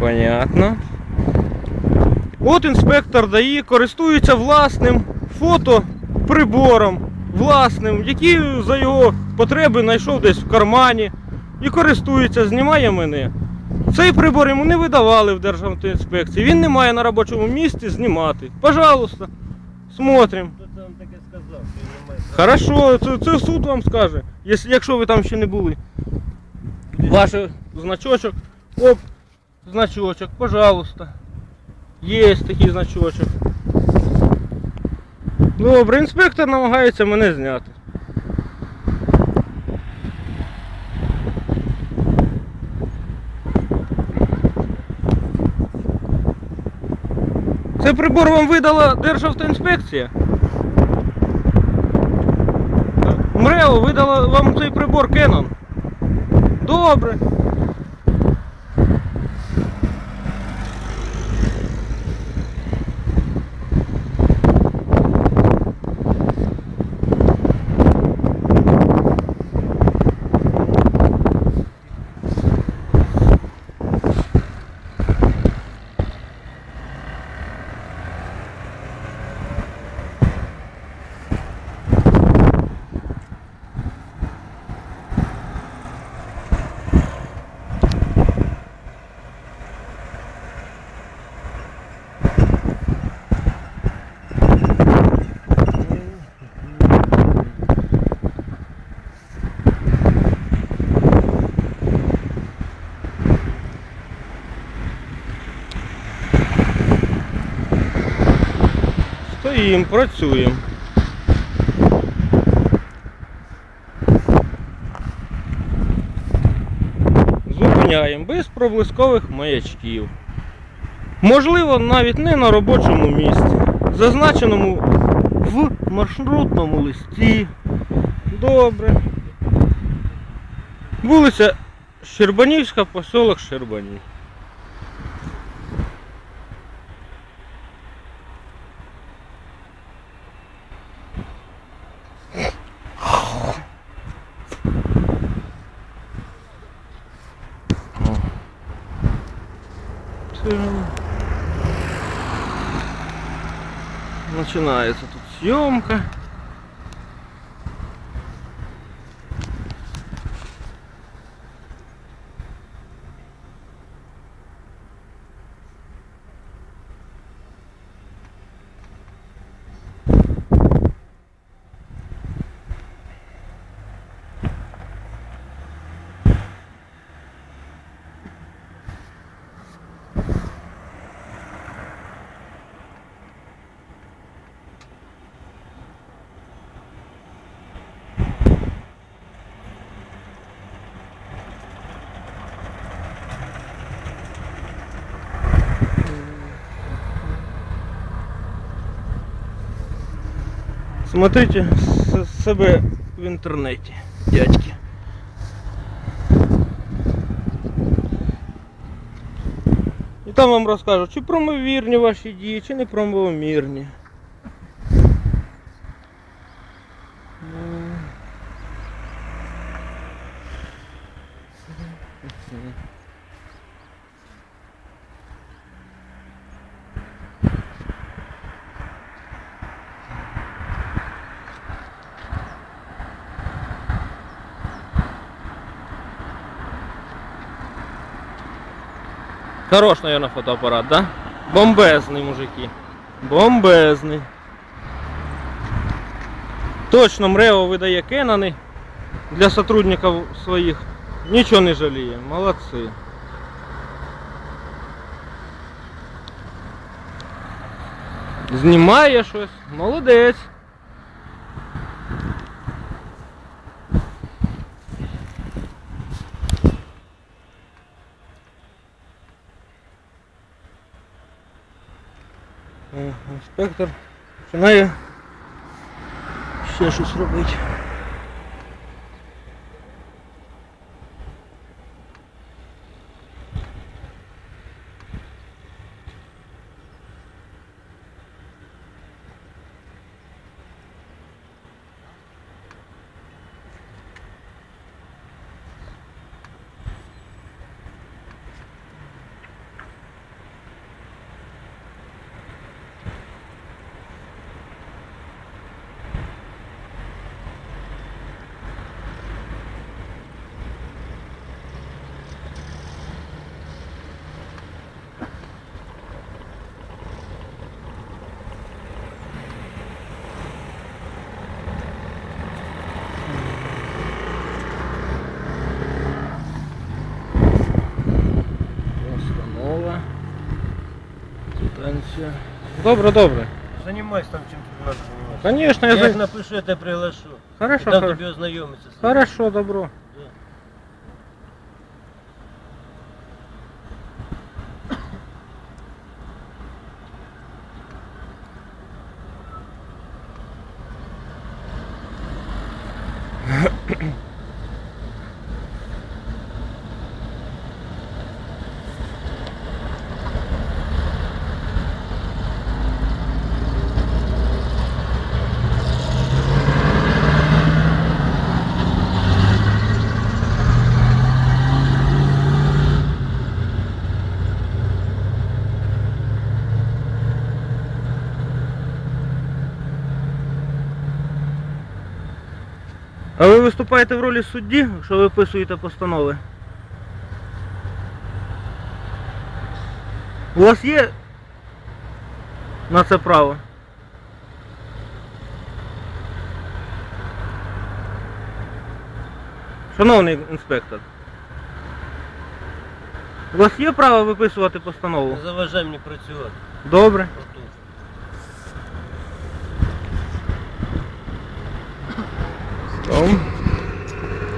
Понятно. От інспектор ДАІ користується власним фотоприбором, власним, який за його потреби знайшов десь в кармані і користується, знімає мене. Цей прибор йому не видавали в Державтоінспекції. Він не має на робочому місці знімати. Пожалуйста, смотрим. Хто вам таке сказав? Хорошо, це, це суд вам скаже, якщо, якщо ви там ще не були. Ваш значочок. Оп, значочок, пожалуйста. Є такий значочок. Добре, інспектор намагається мене зняти. Це прибор вам видала Державтоінспекція? МРЕО видала вам цей прибор Canon. Добре. Стоїмо, працюємо. Зупиняємо без проблискових маячків. Можливо, навіть не на робочому місці, зазначеному в маршрутному листі. Добре. Вулиця Щербанівська, поселок Щербанів. Начинается тут съемка. Смотрите себе в интернете, дядьки. І там вам розкажуть, чи правомірні ваші дії, чи не правомірні. Хорош, наверное, фотоаппарат, да? Бомбезный, мужики. Бомбезний. Точно МРЕО видає Кенани для сотрудників своїх. Нічого не жаліє. Молодці. Знімає щось. Молодець. Інспектор починає ще щось робити. Станція. Добре, добре. Занимайся там, чем тебе надо заниматься. Конечно, Я, я за... напишу, я тебя приглашу. Хорошо, дам хорошо. тебе ознакомиться. Хорошо, добро. Да. А ви виступаєте в ролі судді, ви виписуєте постанови? У вас є на це право? Шановний інспектор. У вас є право виписувати постанову? Не заважай мені працювати. Добре.